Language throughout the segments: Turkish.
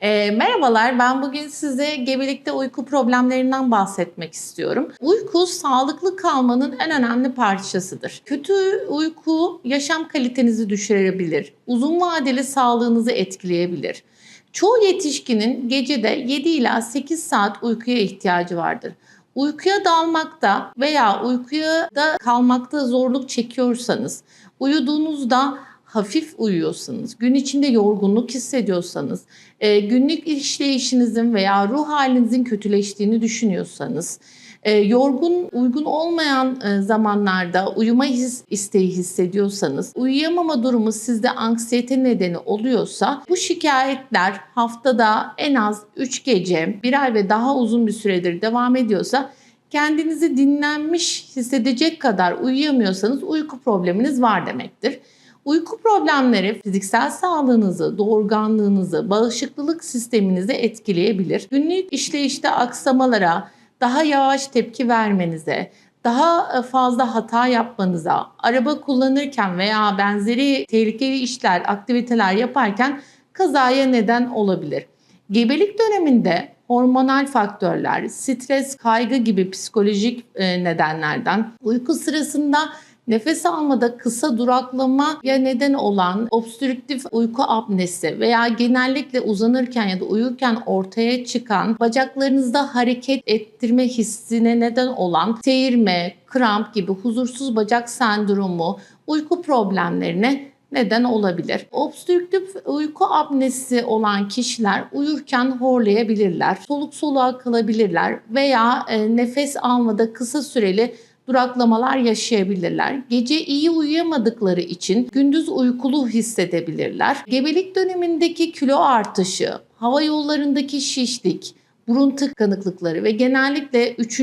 E, merhabalar, ben bugün size gebelikte uyku problemlerinden bahsetmek istiyorum. Uyku sağlıklı kalmanın en önemli parçasıdır. Kötü uyku yaşam kalitenizi düşürebilir, uzun vadeli sağlığınızı etkileyebilir. Çoğu yetişkinin gecede 7 ila 8 saat uykuya ihtiyacı vardır. Uykuya dalmakta veya uykuya da kalmakta zorluk çekiyorsanız, uyuduğunuzda hafif uyuyorsanız, gün içinde yorgunluk hissediyorsanız, e, günlük işleyişinizin veya ruh halinizin kötüleştiğini düşünüyorsanız, e, yorgun, uygun olmayan e, zamanlarda uyuma his, isteği hissediyorsanız, uyuyamama durumu sizde anksiyete nedeni oluyorsa bu şikayetler haftada en az 3 gece, bir ay ve daha uzun bir süredir devam ediyorsa kendinizi dinlenmiş hissedecek kadar uyuyamıyorsanız uyku probleminiz var demektir. Uyku problemleri fiziksel sağlığınızı, doğurganlığınızı, bağışıklılık sisteminizi etkileyebilir. Günlük işleyişte aksamalara, daha yavaş tepki vermenize, daha fazla hata yapmanıza, araba kullanırken veya benzeri tehlikeli işler, aktiviteler yaparken kazaya neden olabilir. Gebelik döneminde hormonal faktörler, stres, kaygı gibi psikolojik e, nedenlerden, uyku sırasında nefes almada kısa duraklamaya neden olan obstrüktif uyku apnesi veya genellikle uzanırken ya da uyurken ortaya çıkan bacaklarınızda hareket ettirme hissine neden olan seyirme, kramp gibi huzursuz bacak sendromu, uyku problemlerine neden olabilir. Obstrüktif uyku apnesi olan kişiler uyurken horlayabilirler, soluk soluğa kalabilirler veya e, nefes almada kısa süreli duraklamalar yaşayabilirler. Gece iyi uyuyamadıkları için gündüz uykulu hissedebilirler. Gebelik dönemindeki kilo artışı, hava yollarındaki şişlik, burun tıkanıklıkları ve genellikle 3.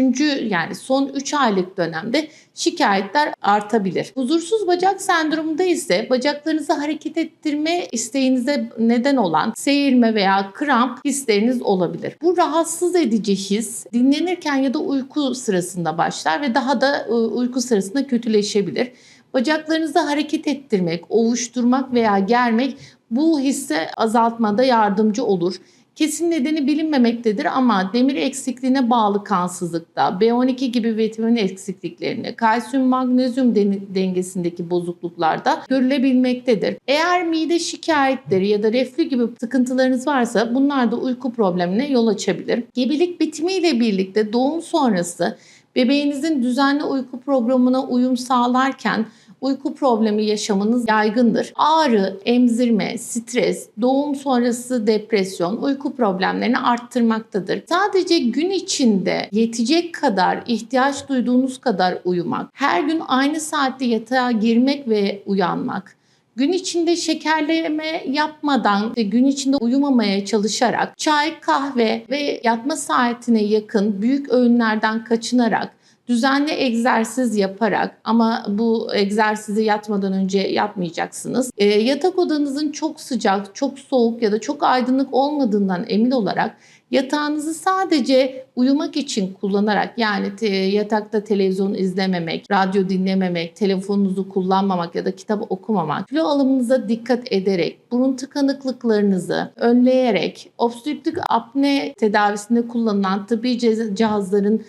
yani son 3 aylık dönemde şikayetler artabilir. Huzursuz bacak sendromunda ise bacaklarınızı hareket ettirme isteğinize neden olan seyirme veya kramp hisleriniz olabilir. Bu rahatsız edici his dinlenirken ya da uyku sırasında başlar ve daha da e, uyku sırasında kötüleşebilir. Bacaklarınızı hareket ettirmek, ovuşturmak veya germek bu hisse azaltmada yardımcı olur. Kesin nedeni bilinmemektedir ama demir eksikliğine bağlı kansızlıkta, B12 gibi vitamin eksikliklerinde, kalsiyum magnezyum dengesindeki bozukluklarda görülebilmektedir. Eğer mide şikayetleri ya da reflü gibi sıkıntılarınız varsa bunlar da uyku problemine yol açabilir. Gebelik bitimiyle birlikte doğum sonrası bebeğinizin düzenli uyku programına uyum sağlarken uyku problemi yaşamanız yaygındır. Ağrı, emzirme, stres, doğum sonrası depresyon uyku problemlerini arttırmaktadır. Sadece gün içinde yetecek kadar, ihtiyaç duyduğunuz kadar uyumak, her gün aynı saatte yatağa girmek ve uyanmak, Gün içinde şekerleme yapmadan ve gün içinde uyumamaya çalışarak çay, kahve ve yatma saatine yakın büyük öğünlerden kaçınarak düzenli egzersiz yaparak ama bu egzersizi yatmadan önce yapmayacaksınız. E, yatak odanızın çok sıcak, çok soğuk ya da çok aydınlık olmadığından emin olarak yatağınızı sadece uyumak için kullanarak yani te, yatakta televizyon izlememek, radyo dinlememek, telefonunuzu kullanmamak ya da kitap okumamak, kilo alımınıza dikkat ederek, burun tıkanıklıklarınızı önleyerek, obstrüktif apne tedavisinde kullanılan tıbbi cihazların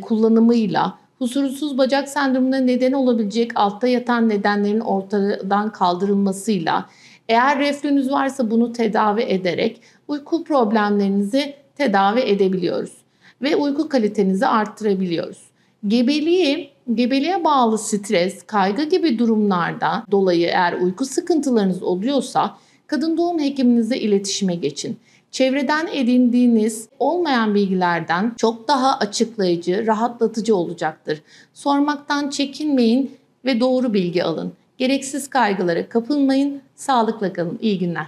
kullanımıyla huzursuz bacak sendromuna neden olabilecek altta yatan nedenlerin ortadan kaldırılmasıyla eğer reflünüz varsa bunu tedavi ederek uyku problemlerinizi tedavi edebiliyoruz ve uyku kalitenizi arttırabiliyoruz. Gebeliği, gebeliğe bağlı stres, kaygı gibi durumlarda dolayı eğer uyku sıkıntılarınız oluyorsa kadın doğum hekiminizle iletişime geçin çevreden edindiğiniz olmayan bilgilerden çok daha açıklayıcı, rahatlatıcı olacaktır. Sormaktan çekinmeyin ve doğru bilgi alın. Gereksiz kaygılara kapılmayın. Sağlıkla kalın. İyi günler.